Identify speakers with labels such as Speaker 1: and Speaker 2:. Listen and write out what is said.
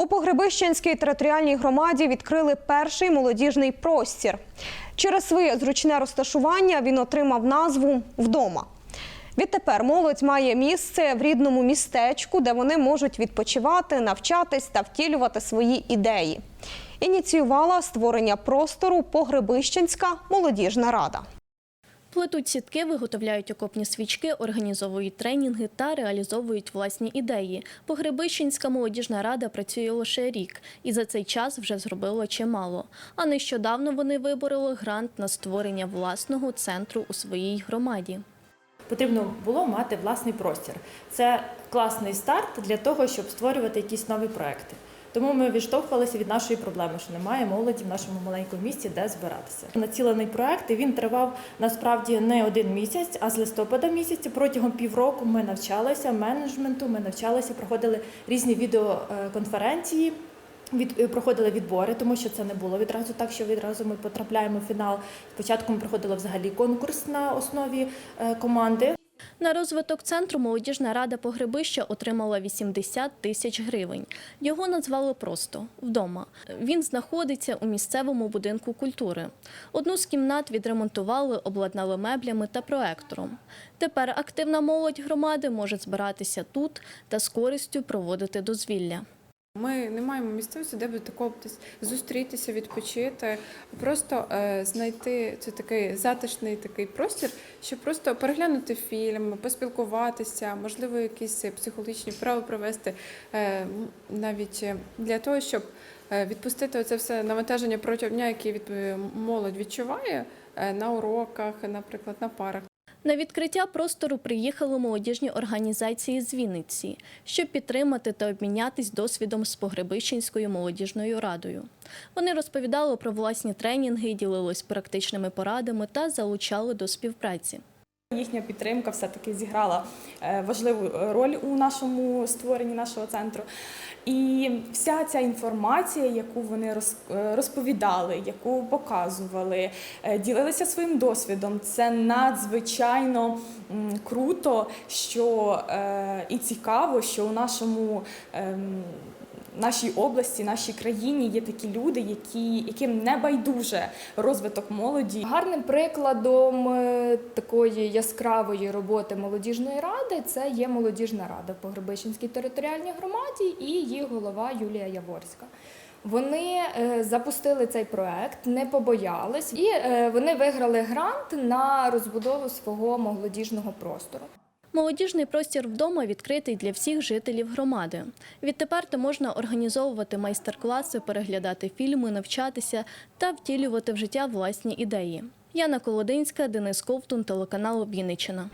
Speaker 1: У Погребищенській територіальній громаді відкрили перший молодіжний простір. Через своє зручне розташування він отримав назву Вдома. Відтепер молодь має місце в рідному містечку, де вони можуть відпочивати, навчатись та втілювати свої ідеї. Ініціювала створення простору Погребищенська молодіжна рада.
Speaker 2: Плетуть сітки, виготовляють окопні свічки, організовують тренінги та реалізовують власні ідеї. Погребищенська молодіжна рада працює лише рік, і за цей час вже зробила чимало. А нещодавно вони вибороли грант на створення власного центру у своїй громаді.
Speaker 3: Потрібно було мати власний простір. Це класний старт для того, щоб створювати якісь нові проекти. Тому ми відштовхувалися від нашої проблеми, що немає молоді в нашому маленькому місті, де збиратися. Націлений проект і він тривав насправді не один місяць, а з листопада місяця. Протягом півроку ми навчалися менеджменту, ми навчалися, проходили різні відеоконференції. Від е, проходили відбори, тому що це не було відразу так, що відразу ми потрапляємо в фінал. Спочатку ми проходили взагалі конкурс на основі е, команди.
Speaker 2: На розвиток центру молодіжна рада Погребища отримала 80 тисяч гривень. Його назвали просто вдома. Він знаходиться у місцевому будинку культури. Одну з кімнат відремонтували, обладнали меблями та проектором. Тепер активна молодь громади може збиратися тут та з користю проводити дозвілля.
Speaker 4: Ми не маємо місцевості, де би такого зустрітися, відпочити, просто е, знайти це такий затишний такий простір, щоб просто переглянути фільм, поспілкуватися, можливо, якісь психологічні вправи провести е, навіть для того, щоб е, відпустити це все навантаження протягом дня, яке від, молодь відчуває е, на уроках, наприклад, на парах.
Speaker 2: На відкриття простору приїхали молодіжні організації з Вінниці, щоб підтримати та обмінятись досвідом з Погребищенською молодіжною радою. Вони розповідали про власні тренінги, ділились практичними порадами та залучали до співпраці.
Speaker 5: Їхня підтримка все-таки зіграла е, важливу роль у нашому створенні нашого центру. І вся ця інформація, яку вони е, розповідали, яку показували, е, ділилися своїм досвідом, це надзвичайно круто, що е, і цікаво, що у нашому. ем, нашій області, нашій країні є такі люди, які, яким не байдуже розвиток молоді.
Speaker 6: Гарним прикладом е, такої яскравої роботи молодіжної ради це є молодіжна рада по Гребищенській територіальній громаді і її голова Юлія Яворська. Вони е, запустили цей проект, не побоялись, і е, вони виграли грант на розбудову свого молодіжного простору.
Speaker 2: Молодіжний простір вдома відкритий для всіх жителів громади. Відтепер там можна організовувати майстер-класи, переглядати фільми, навчатися та втілювати в життя власні ідеї. Яна Колодинська, Денис Ковтун, телеканал Вінниччина.